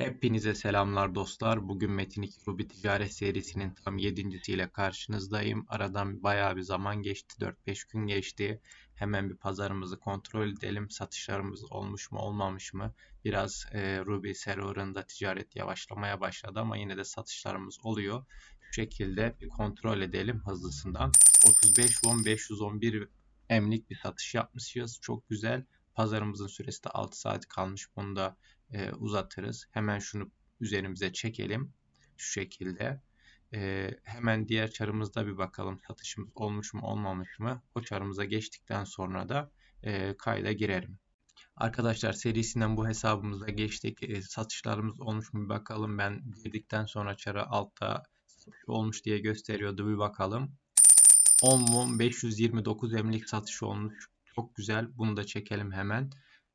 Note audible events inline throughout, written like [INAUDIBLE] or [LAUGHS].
Hepinize selamlar dostlar. Bugün Metin 2 Ruby Ticaret serisinin tam 7.siyle karşınızdayım. Aradan bayağı bir zaman geçti. 4-5 gün geçti. Hemen bir pazarımızı kontrol edelim. Satışlarımız olmuş mu olmamış mı? Biraz e, Ruby serverında ticaret yavaşlamaya başladı ama yine de satışlarımız oluyor. Şu şekilde bir kontrol edelim hızlısından. 35 won 511 emlik bir satış yapmışız. Çok güzel. Pazarımızın süresi de 6 saat kalmış. Bunu da e, uzatırız. Hemen şunu üzerimize çekelim. Şu şekilde. E, hemen diğer çarımızda bir bakalım satışımız olmuş mu olmamış mı. O çarımıza geçtikten sonra da e, kayda girerim. Arkadaşlar serisinden bu hesabımıza geçtik. E, satışlarımız olmuş mu bir bakalım. Ben girdikten sonra çara altta olmuş diye gösteriyordu. Bir bakalım. 10 mum 529 emlik satış olmuş. Çok güzel. Bunu da çekelim hemen.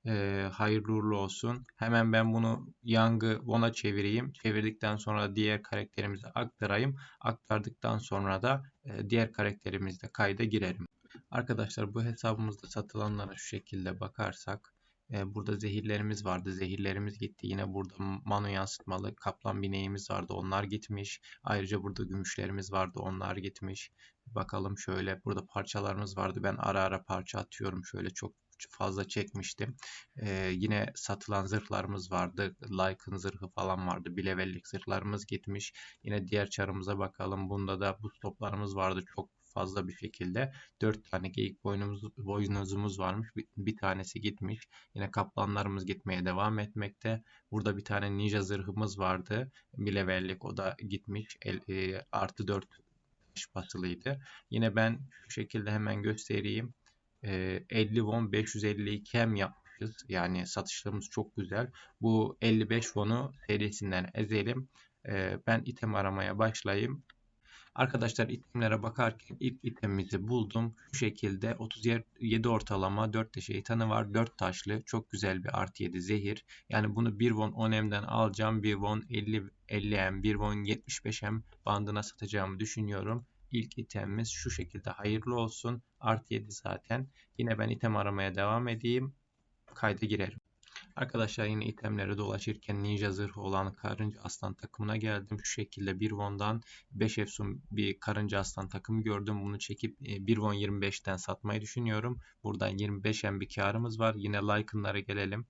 Ee, hayırlı uğurlu olsun. Hemen ben bunu Young'ı Won'a çevireyim. Çevirdikten sonra diğer karakterimize aktarayım. Aktardıktan sonra da e, diğer karakterimizde kayda girerim. Arkadaşlar bu hesabımızda satılanlara şu şekilde bakarsak e, burada zehirlerimiz vardı. Zehirlerimiz gitti. Yine burada manu yansıtmalı kaplan bineğimiz vardı. Onlar gitmiş. Ayrıca burada gümüşlerimiz vardı. Onlar gitmiş. Bakalım şöyle. Burada parçalarımız vardı. Ben ara ara parça atıyorum. Şöyle çok fazla çekmiştim. Ee, yine satılan zırhlarımız vardı. Lycan zırhı falan vardı. Bir levellik zırhlarımız gitmiş. Yine diğer çarımıza bakalım. Bunda da bu toplarımız vardı. Çok fazla bir şekilde 4 tane geyik boynumuz, boynuzumuz varmış. Bir, bir tanesi gitmiş. Yine kaplanlarımız gitmeye devam etmekte. Burada bir tane ninja zırhımız vardı. Bir levellik o da gitmiş. El, e, artı 4 basılıydı. Yine ben şu şekilde hemen göstereyim. 50 won 552 hem yapmışız. Yani satışlarımız çok güzel. Bu 55 won'u serisinden ezelim. Ben item aramaya başlayayım. Arkadaşlar itemlere bakarken ilk itemimizi buldum. Şu şekilde 37 ortalama 4 de şeytanı var. 4 taşlı çok güzel bir artı 7 zehir. Yani bunu 1 won 10 m'den alacağım. 1 won 50 50 m 1 won 75 m bandına satacağımı düşünüyorum. İlk itemimiz şu şekilde hayırlı olsun. Art 7 zaten. Yine ben item aramaya devam edeyim. Kayda girerim. Arkadaşlar yine itemlere dolaşırken ninja zırhı olan karınca aslan takımına geldim. Şu şekilde bir won'dan 5 efsun bir karınca aslan takımı gördüm. Bunu çekip 1 e, won 25'ten satmayı düşünüyorum. Buradan 25 em bir karımız var. Yine like'ınlara gelelim.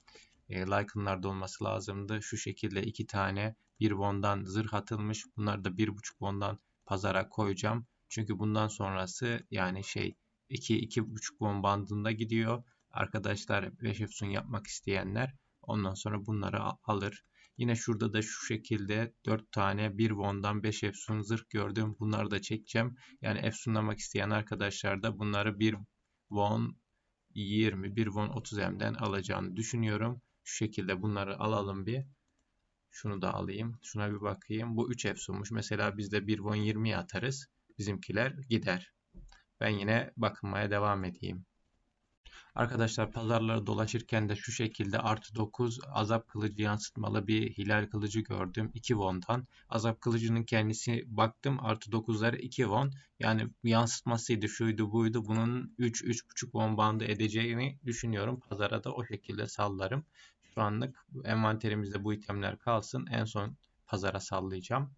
E, like'ınlarda olması lazımdı. Şu şekilde iki tane 1 won'dan zırh atılmış. Bunlar da 1.5 won'dan pazara koyacağım. Çünkü bundan sonrası yani şey 2-2,5 won bandında gidiyor. Arkadaşlar 5 efsun yapmak isteyenler ondan sonra bunları alır. Yine şurada da şu şekilde 4 tane 1 won'dan 5 efsun zırh gördüm. Bunları da çekeceğim. Yani efsunlamak isteyen arkadaşlar da bunları 1 won 20, 1 won 30 M'den alacağını düşünüyorum. Şu şekilde bunları alalım bir. Şunu da alayım. Şuna bir bakayım. Bu 3 efsunmuş. Mesela biz de 1 won 20'ye atarız. Bizimkiler gider. Ben yine bakınmaya devam edeyim. Arkadaşlar pazarlara dolaşırken de şu şekilde artı 9 azap kılıcı yansıtmalı bir hilal kılıcı gördüm 2 won'dan. Azap kılıcının kendisi baktım artı 9'ları 2 won. Yani yansıtmasıydı şuydu buydu bunun 3-3.5 won bandı edeceğini düşünüyorum. Pazara da o şekilde sallarım. Şu anlık envanterimizde bu itemler kalsın. En son pazara sallayacağım.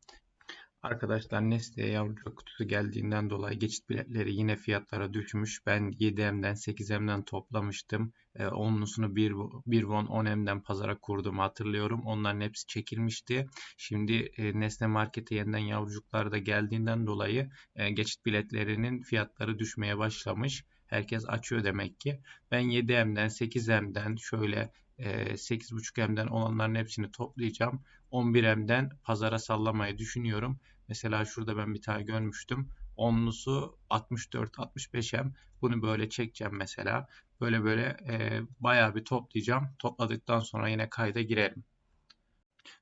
Arkadaşlar Nestle yavrucak kutusu geldiğinden dolayı geçit biletleri yine fiyatlara düşmüş. Ben 7M'den 8M'den toplamıştım. E, onlusunu 1, 1 won 10M'den pazara kurdum hatırlıyorum. Onların hepsi çekilmişti. Şimdi e, Nestle Market'e yeniden yavrucuklar da geldiğinden dolayı e, geçit biletlerinin fiyatları düşmeye başlamış. Herkes açıyor demek ki. Ben 7M'den 8M'den şöyle 8.5M'den olanların hepsini toplayacağım. 11M'den pazara sallamayı düşünüyorum. Mesela şurada ben bir tane görmüştüm. Onlusu 64-65M. Bunu böyle çekeceğim mesela. Böyle böyle e, bayağı bir toplayacağım. Topladıktan sonra yine kayda girerim.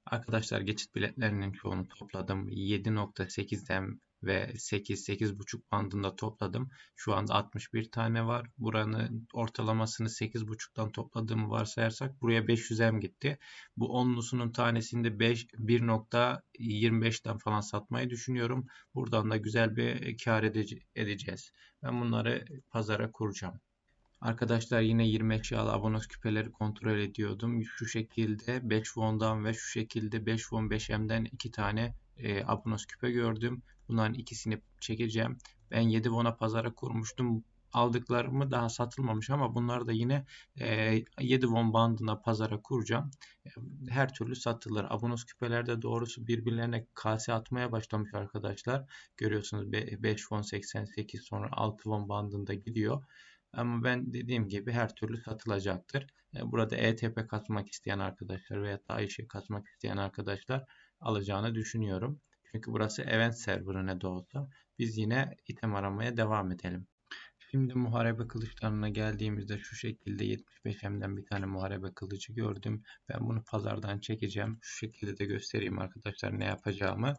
Arkadaşlar geçit biletlerinin çoğunu topladım. 7.8'den ve 8-8.5 bandında topladım. Şu anda 61 tane var. Buranın ortalamasını 8.5'tan topladığımı varsayarsak buraya 500 M gitti. Bu onlusunun tanesinde 5 1.25'ten falan satmayı düşünüyorum. Buradan da güzel bir kar edeceğiz. Ben bunları pazara kuracağım. Arkadaşlar yine 20 eşyalı abonos küpeleri kontrol ediyordum. Şu şekilde 5 won'dan ve şu şekilde 5 won 5M'den 2 tane e, abonos küpe gördüm. Bunların ikisini çekeceğim. Ben 7 won'a pazara kurmuştum aldıklarımı daha satılmamış ama bunları da yine e, 7 won bandına pazara kuracağım. E, her türlü satılır. Abonos küpelerde doğrusu birbirlerine kase atmaya başlamış arkadaşlar. Görüyorsunuz 5 won 88 sonra 6 won bandında gidiyor. Ama ben dediğim gibi her türlü satılacaktır. E, burada ETP katmak isteyen arkadaşlar veya da Ayşe katmak isteyen arkadaşlar alacağını düşünüyorum. Çünkü burası event serverı de olsa. Biz yine item aramaya devam edelim. Şimdi muharebe kılıçlarına geldiğimizde şu şekilde 75M'den bir tane muharebe kılıcı gördüm. Ben bunu pazardan çekeceğim. Şu şekilde de göstereyim arkadaşlar ne yapacağımı.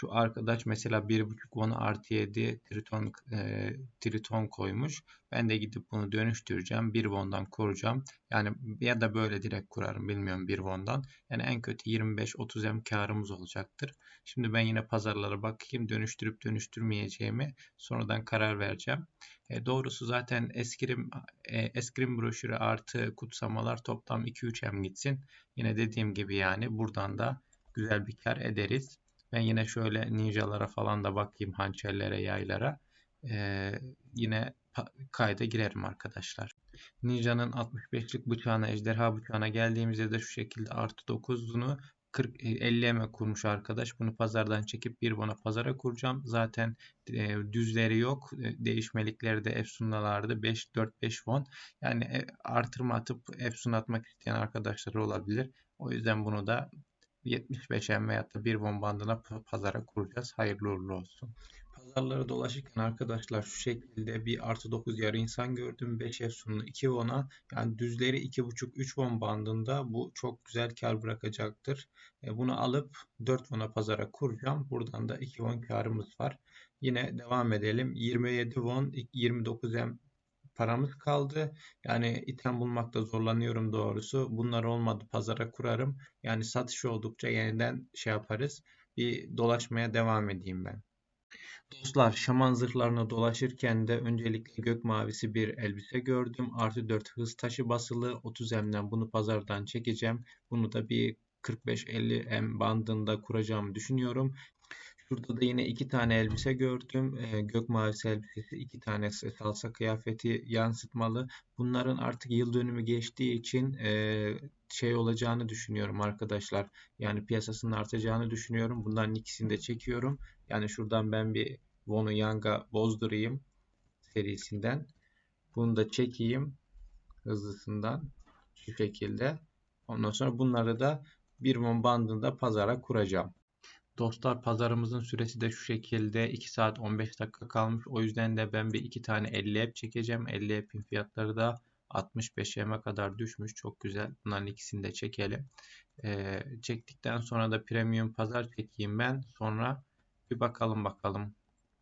Şu arkadaş mesela 1.5 won artı 7 triton, e, triton koymuş. Ben de gidip bunu dönüştüreceğim. 1 won'dan kuracağım. Yani ya da böyle direkt kurarım bilmiyorum 1 won'dan. Yani en kötü 25-30 m karımız olacaktır. Şimdi ben yine pazarlara bakayım. Dönüştürüp dönüştürmeyeceğimi sonradan karar vereceğim. E, doğrusu zaten eskrim, e, eskrim broşürü artı kutsamalar toplam 2-3 m gitsin. Yine dediğim gibi yani buradan da güzel bir kar ederiz. Ben yine şöyle ninjalara falan da bakayım hançerlere, yaylara. Ee, yine kayda girerim arkadaşlar. Ninja'nın 65'lik bıçağına, ejderha bıçağına geldiğimizde de şu şekilde artı 9'unu 40 50 eme kurmuş arkadaş. Bunu pazardan çekip bir bona pazara kuracağım. Zaten e, düzleri yok. E, değişmelikleri de Efsun'dalardı. 5 4 5 won. Yani e, artırma atıp Efsun atmak isteyen arkadaşlar olabilir. O yüzden bunu da 75 M veyahut da 1 won bandına pazara kuracağız. Hayırlı uğurlu olsun. Pazarları dolaşırken arkadaşlar şu şekilde bir artı 9 yarı insan gördüm. 5 Efsun'un 2 won'a yani düzleri 2.5-3 won bandında bu çok güzel kar bırakacaktır. E, bunu alıp 4 won'a pazara kuracağım. Buradan da 2 won karımız var. Yine devam edelim. 27 won 29 M paramız kaldı. Yani item bulmakta zorlanıyorum doğrusu. Bunlar olmadı pazara kurarım. Yani satış oldukça yeniden şey yaparız. Bir dolaşmaya devam edeyim ben. Dostlar şaman zırhlarını dolaşırken de öncelikle gök mavisi bir elbise gördüm. Artı 4 hız taşı basılı 30 M'den bunu pazardan çekeceğim. Bunu da bir 45-50 M bandında kuracağımı düşünüyorum. Şurada da yine iki tane elbise gördüm. E, gök mavisi elbisesi, iki tane salsa kıyafeti yansıtmalı. Bunların artık yıl dönümü geçtiği için e, şey olacağını düşünüyorum arkadaşlar. Yani piyasasının artacağını düşünüyorum. Bunların ikisini de çekiyorum. Yani şuradan ben bir Wonu Yang'a bozdurayım serisinden. Bunu da çekeyim hızlısından şu şekilde. Ondan sonra bunları da bir mum bandında pazara kuracağım. Dostlar pazarımızın süresi de şu şekilde 2 saat 15 dakika kalmış. O yüzden de ben bir iki tane 50 app çekeceğim. 50 app'in fiyatları da 65 yeme kadar düşmüş. Çok güzel. Bunların ikisini de çekelim. Ee, çektikten sonra da premium pazar çekeyim ben. Sonra bir bakalım bakalım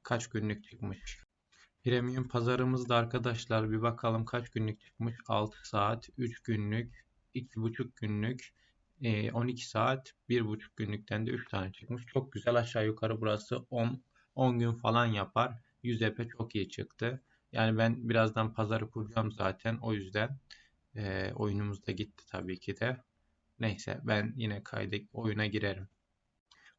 kaç günlük çıkmış. Premium pazarımızda arkadaşlar bir bakalım kaç günlük çıkmış. 6 saat, 3 günlük, 2,5 günlük, 12 ee, saat 1,5 günlükten de 3 tane çıkmış. Çok güzel aşağı yukarı burası 10 10 gün falan yapar. 100 epe çok iyi çıktı. Yani ben birazdan pazarı kuracağım zaten. O yüzden e, oyunumuz da gitti tabii ki de. Neyse ben yine kaydı oyuna girerim.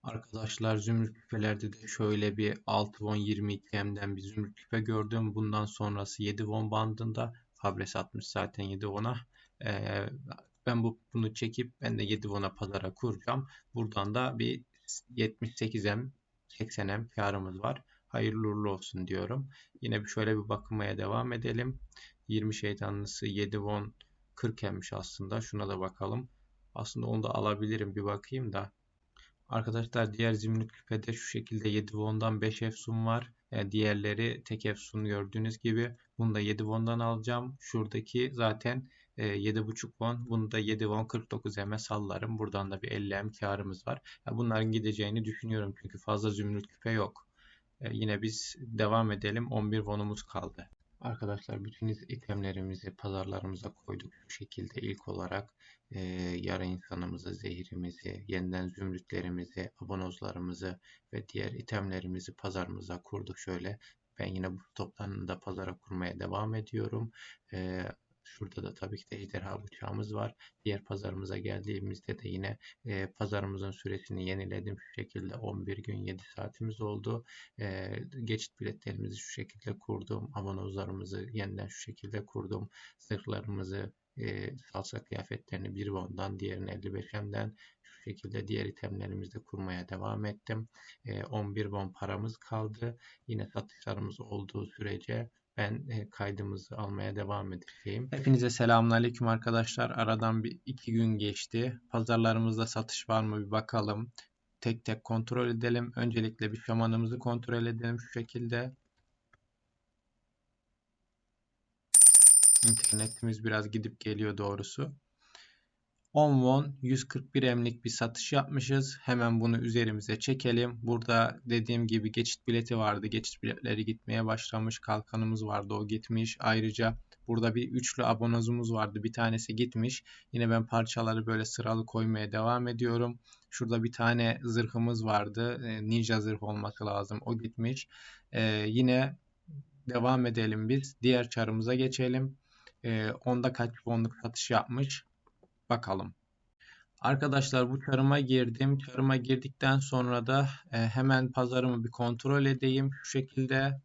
Arkadaşlar zümrüt küpelerde de şöyle bir 6 won 22 M'den bir zümrüt küpe gördüm. Bundan sonrası 7 won bandında. Fabres atmış zaten 7 won'a. Ee, ben bu bunu çekip ben de 7 won'a pazara kuracağım. Buradan da bir 78M 80M karımız var. Hayırlı uğurlu olsun diyorum. Yine bir şöyle bir bakmaya devam edelim. 20 şeytanlısı 7 won 40 emmiş aslında. Şuna da bakalım. Aslında onu da alabilirim bir bakayım da. Arkadaşlar diğer zimrit küpede şu şekilde 7 won'dan 5 efsun var. Yani diğerleri tek efsun gördüğünüz gibi. Bunu da 7 won'dan alacağım. Şuradaki zaten 7.5 ee, won. Bunu da 7 won 49 M'e sallarım. Buradan da bir 50 M karımız var. Ya bunların gideceğini düşünüyorum çünkü fazla zümrüt küpe yok. Ee, yine biz devam edelim. 11 wonumuz kaldı. Arkadaşlar bütün itemlerimizi pazarlarımıza koyduk. Şu şekilde ilk olarak e, yara insanımızı, zehirimizi, yeniden zümrütlerimizi, abonozlarımızı ve diğer itemlerimizi pazarımıza kurduk şöyle. Ben yine bu toplarını da pazara kurmaya devam ediyorum. E, Şurada da tabii ki de ejderha bıçağımız var. Diğer pazarımıza geldiğimizde de yine e, pazarımızın süresini yeniledim. Şu şekilde 11 gün 7 saatimiz oldu. E, geçit biletlerimizi şu şekilde kurdum. Abanozlarımızı yeniden şu şekilde kurdum. Zırhlarımızı e, salsa kıyafetlerini bir bondan diğerini 55'emden şu şekilde diğer itemlerimizi de kurmaya devam ettim. E, 11 bon paramız kaldı. Yine satışlarımız olduğu sürece ben e, kaydımızı almaya devam edeceğim. Hepinize selamünaleyküm arkadaşlar. Aradan bir iki gün geçti. Pazarlarımızda satış var mı bir bakalım. Tek tek kontrol edelim. Öncelikle bir şamanımızı kontrol edelim şu şekilde. İnternetimiz biraz gidip geliyor doğrusu. 10 won 141 emlik bir satış yapmışız. Hemen bunu üzerimize çekelim. Burada dediğim gibi geçit bileti vardı. Geçit biletleri gitmeye başlamış. Kalkanımız vardı o gitmiş. Ayrıca burada bir üçlü abonozumuz vardı. Bir tanesi gitmiş. Yine ben parçaları böyle sıralı koymaya devam ediyorum. Şurada bir tane zırhımız vardı. E, ninja zırh olması lazım. O gitmiş. Ee, yine devam edelim biz. Diğer çarımıza geçelim. Ee, onda kaç wonluk satış yapmış. Bakalım. Arkadaşlar bu çarıma girdim. Çarıma girdikten sonra da e, hemen pazarımı bir kontrol edeyim. Şu şekilde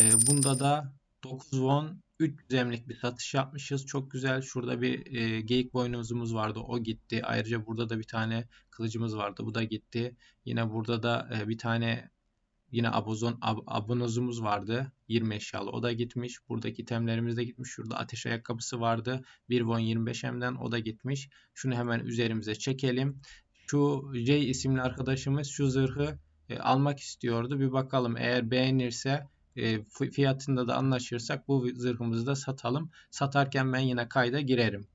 e, bunda da 9 won 300 emlik bir satış yapmışız. Çok güzel. Şurada bir e, geyik boynuzumuz vardı. O gitti. Ayrıca burada da bir tane kılıcımız vardı. Bu da gitti. Yine burada da e, bir tane Yine abozon, ab, abonozumuz vardı. 20 eşyalı. O da gitmiş. Buradaki temlerimiz de gitmiş. Şurada ateş ayakkabısı vardı. 1 won 25M'den o da gitmiş. Şunu hemen üzerimize çekelim. Şu J isimli arkadaşımız şu zırhı e, almak istiyordu. Bir bakalım eğer beğenirse e, fiyatında da anlaşırsak bu zırhımızı da satalım. Satarken ben yine kayda girerim.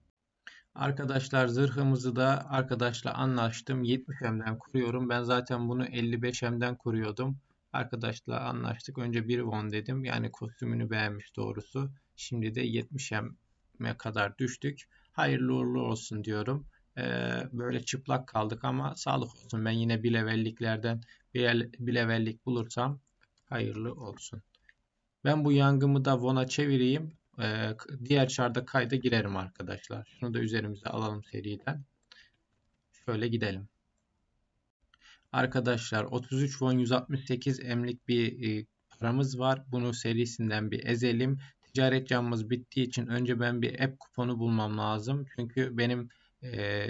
Arkadaşlar zırhımızı da arkadaşla anlaştım. 70M'den kuruyorum. Ben zaten bunu 55M'den kuruyordum. Arkadaşla anlaştık. Önce 1 won dedim. Yani kostümünü beğenmiş doğrusu. Şimdi de 70'e kadar düştük. Hayırlı uğurlu olsun diyorum. Ee, böyle çıplak kaldık ama sağlık olsun. Ben yine bir levelliklerden bir, bir levellik bulursam hayırlı olsun. Ben bu yangımı da Von'a çevireyim. Ee, diğer çarda kayda girerim arkadaşlar. Şunu da üzerimize alalım seriden. Şöyle gidelim. Arkadaşlar 33 won 168 emlik bir e, paramız var. Bunu serisinden bir ezelim. Ticaret camımız bittiği için önce ben bir app kuponu bulmam lazım. Çünkü benim e,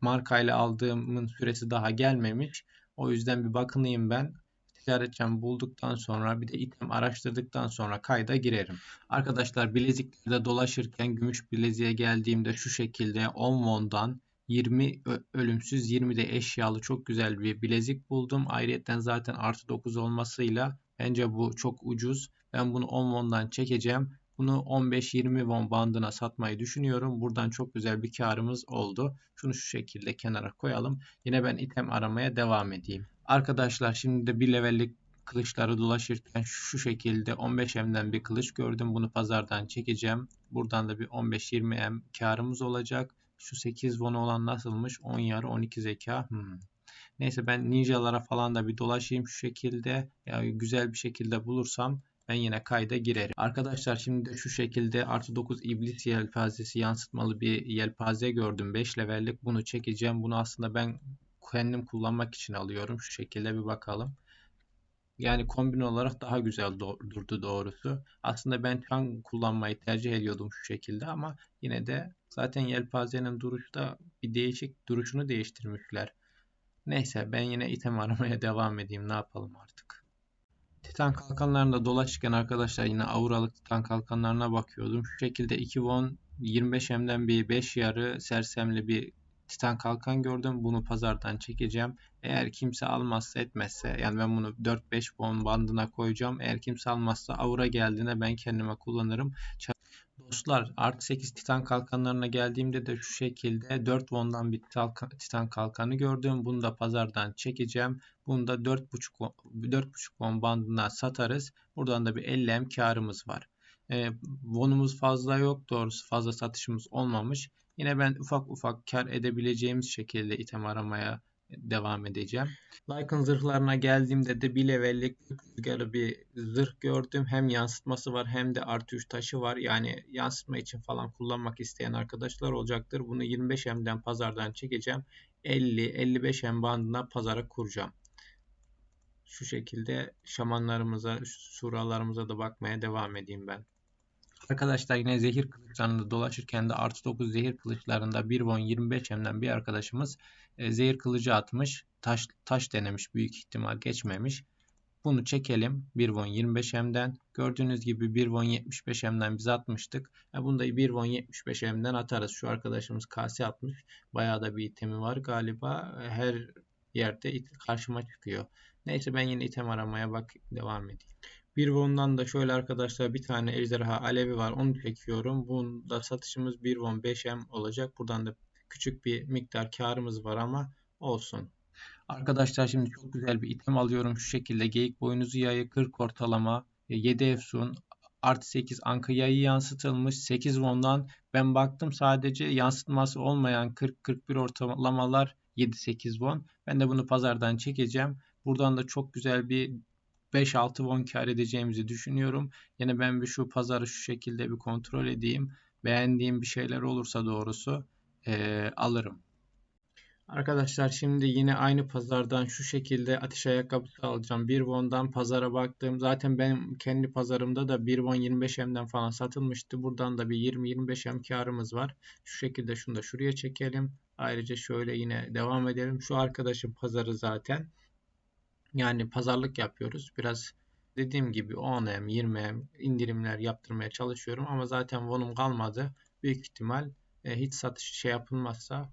markayla aldığımın süresi daha gelmemiş. O yüzden bir bakınayım ben. Ticaret camı bulduktan sonra bir de item araştırdıktan sonra kayda girerim. Arkadaşlar bileziklerde dolaşırken gümüş bileziğe geldiğimde şu şekilde 10 won'dan 20 ölümsüz 20 de eşyalı çok güzel bir bilezik buldum. Ayrıca zaten artı 9 olmasıyla bence bu çok ucuz. Ben bunu 10 won'dan çekeceğim. Bunu 15-20 won bandına satmayı düşünüyorum. Buradan çok güzel bir karımız oldu. Şunu şu şekilde kenara koyalım. Yine ben item aramaya devam edeyim. Arkadaşlar şimdi de bir levellik kılıçları dolaşırken şu şekilde 15M'den bir kılıç gördüm. Bunu pazardan çekeceğim. Buradan da bir 15-20M karımız olacak. Şu 8 won olan nasılmış? 10 yarı 12 zeka. Hmm. Neyse ben ninjalara falan da bir dolaşayım şu şekilde. Yani güzel bir şekilde bulursam ben yine kayda girerim. Arkadaşlar şimdi de şu şekilde artı 9 iblis yelpazesi yansıtmalı bir yelpaze gördüm. 5 levellik bunu çekeceğim. Bunu aslında ben kendim kullanmak için alıyorum. Şu şekilde bir bakalım. Yani kombin olarak daha güzel durdu doğrusu. Aslında ben çan kullanmayı tercih ediyordum şu şekilde ama yine de zaten yelpazenin duruşu da bir değişik duruşunu değiştirmişler. Neyse ben yine item aramaya [LAUGHS] devam edeyim ne yapalım artık. Titan kalkanlarında dolaşırken arkadaşlar yine auralık titan kalkanlarına bakıyordum. Şu şekilde 2 won 25M'den bir 5 yarı sersemli bir Titan kalkan gördüm. Bunu pazardan çekeceğim. Eğer kimse almazsa etmezse yani ben bunu 4-5 bon bandına koyacağım. Eğer kimse almazsa aura geldiğinde ben kendime kullanırım. Dostlar artı 8 titan kalkanlarına geldiğimde de şu şekilde 4 won'dan bir titan kalkanı gördüm. Bunu da pazardan çekeceğim. Bunu da 4.5 4.5 won bandına satarız. Buradan da bir 50 m karımız var. E, won'umuz fazla yok. Doğrusu fazla satışımız olmamış. Yine ben ufak ufak kar edebileceğimiz şekilde item aramaya devam edeceğim. Lycan zırhlarına geldiğimde de bir levellik rüzgarı bir zırh gördüm. Hem yansıtması var hem de artı 3 taşı var. Yani yansıtma için falan kullanmak isteyen arkadaşlar olacaktır. Bunu 25M'den pazardan çekeceğim. 50-55M bandına pazara kuracağım. Şu şekilde şamanlarımıza, suralarımıza da bakmaya devam edeyim ben. Arkadaşlar yine zehir kılıçlarında dolaşırken de artı 9 zehir kılıçlarında 1 won 25 hemden bir arkadaşımız e, zehir kılıcı atmış. Taş, taş denemiş büyük ihtimal geçmemiş. Bunu çekelim 1 won 25 hemden. Gördüğünüz gibi 1 won 75 hemden biz atmıştık. E, bunu da 1 won 75 hemden atarız. Şu arkadaşımız kase atmış. Bayağı da bir itemi var galiba. E, her yerde karşıma çıkıyor. Neyse ben yine item aramaya bak devam edeyim. Bir won'dan da şöyle arkadaşlar bir tane ejderha alevi var. Onu çekiyorum. Bunda satışımız 1 won 5M olacak. Buradan da küçük bir miktar karımız var ama olsun. Arkadaşlar şimdi çok güzel bir item alıyorum. Şu şekilde geyik boynuzu yayı 40 ortalama 7 efsun artı 8 anka yayı yansıtılmış 8 won'dan ben baktım sadece yansıtması olmayan 40-41 ortalamalar 7-8 won. Ben de bunu pazardan çekeceğim. Buradan da çok güzel bir 5-6 won kar edeceğimizi düşünüyorum. Yine ben bir şu pazarı şu şekilde bir kontrol edeyim. Beğendiğim bir şeyler olursa doğrusu e, alırım. Arkadaşlar şimdi yine aynı pazardan şu şekilde ateş ayakkabısı alacağım. 1 won'dan pazara baktım. Zaten benim kendi pazarımda da 1 won 25 M'den falan satılmıştı. Buradan da bir 20-25 M karımız var. Şu şekilde şunu da şuraya çekelim. Ayrıca şöyle yine devam edelim. Şu arkadaşın pazarı zaten. Yani pazarlık yapıyoruz. Biraz dediğim gibi 10M, 20M indirimler yaptırmaya çalışıyorum ama zaten vonum kalmadı. Büyük ihtimal e, hiç satış şey yapılmazsa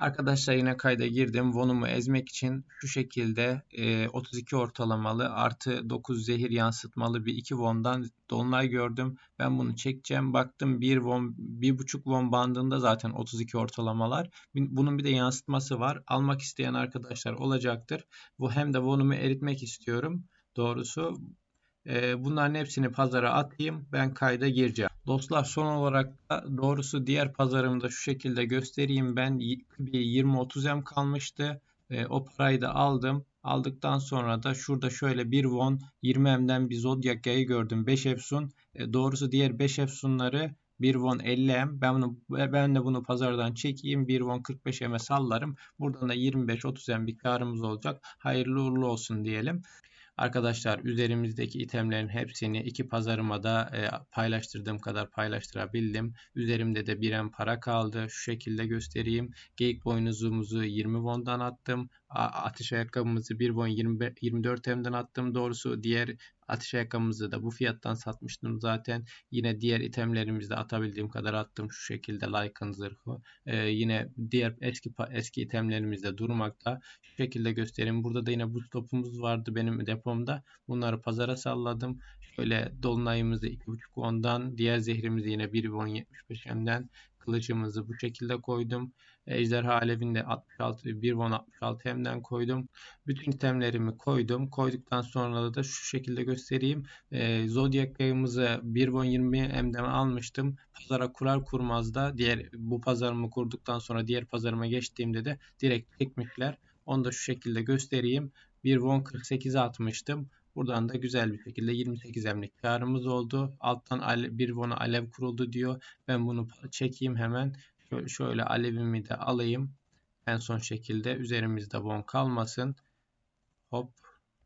Arkadaşlar yine kayda girdim. Vonumu ezmek için şu şekilde e, 32 ortalamalı artı 9 zehir yansıtmalı bir 2 vondan dolunay gördüm. Ben bunu çekeceğim. Baktım 1 von 1.5 von bandında zaten 32 ortalamalar. Bunun bir de yansıtması var. Almak isteyen arkadaşlar olacaktır. Bu hem de vonumu eritmek istiyorum. Doğrusu e, bunların hepsini pazara atayım. Ben kayda gireceğim. Dostlar son olarak da doğrusu diğer pazarımda şu şekilde göstereyim. Ben bir 20-30 M kalmıştı. E, o parayı da aldım. Aldıktan sonra da şurada şöyle bir won 20 M'den bir Zodiac yayı gördüm. 5 Efsun. E, doğrusu diğer 5 Efsunları 1 won 50 M. Ben, bunu, ben de bunu pazardan çekeyim. 1 won 45 M'e sallarım. Buradan da 25-30 M bir karımız olacak. Hayırlı uğurlu olsun diyelim. Arkadaşlar üzerimizdeki itemlerin hepsini iki pazarıma da e, paylaştırdığım kadar paylaştırabildim. Üzerimde de biren para kaldı. Şu şekilde göstereyim. Geyik boynuzumuzu 20 won'dan attım. Ateş ayakkabımızı 1 won 20, 24 M'den attım. Doğrusu diğer Ateş ayakkabımızı da bu fiyattan satmıştım zaten. Yine diğer itemlerimizi de atabildiğim kadar attım. Şu şekilde Lycan zırhı. Ee, yine diğer eski eski itemlerimiz de durmakta. Şu şekilde göstereyim. Burada da yine bu topumuz vardı benim depomda. Bunları pazara salladım. Şöyle dolunayımızı 2.5 ondan. Diğer zehrimizi yine 1.75 M'den kılıcımızı bu şekilde koydum. Ejderha alevinde 66, 1 won 66 hemden koydum. Bütün itemlerimi koydum. Koyduktan sonra da şu şekilde göstereyim. E, Zodiac yayımızı 1 won 20 hemden almıştım. Pazara kurar kurmaz da diğer bu pazarımı kurduktan sonra diğer pazarıma geçtiğimde de direkt çekmişler. Onu da şu şekilde göstereyim. 1 won 48'e atmıştım. Buradan da güzel bir şekilde 28 emlik karımız oldu. Alttan bir won'a alev kuruldu diyor. Ben bunu çekeyim hemen. Şöyle alevimi de alayım. En son şekilde üzerimizde won kalmasın. Hop.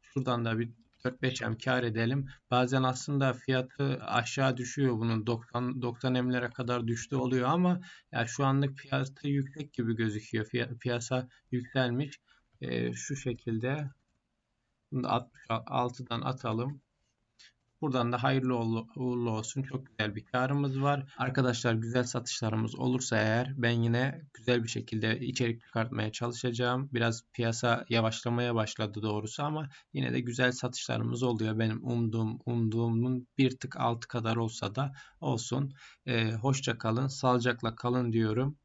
Şuradan da bir 4-5 em kar edelim. Bazen aslında fiyatı aşağı düşüyor bunun 90 90 emlere kadar düştü oluyor ama ya şu anlık fiyatı yüksek gibi gözüküyor. Piyasa yükselmiş. Ee, şu şekilde bunu da 66'dan atalım. Buradan da hayırlı uğurlu olsun. Çok güzel bir karımız var. Arkadaşlar güzel satışlarımız olursa eğer ben yine güzel bir şekilde içerik çıkartmaya çalışacağım. Biraz piyasa yavaşlamaya başladı doğrusu ama yine de güzel satışlarımız oluyor. Benim umduğum, umduğumun bir tık altı kadar olsa da olsun. Ee, hoşça kalın, sağlıcakla kalın diyorum.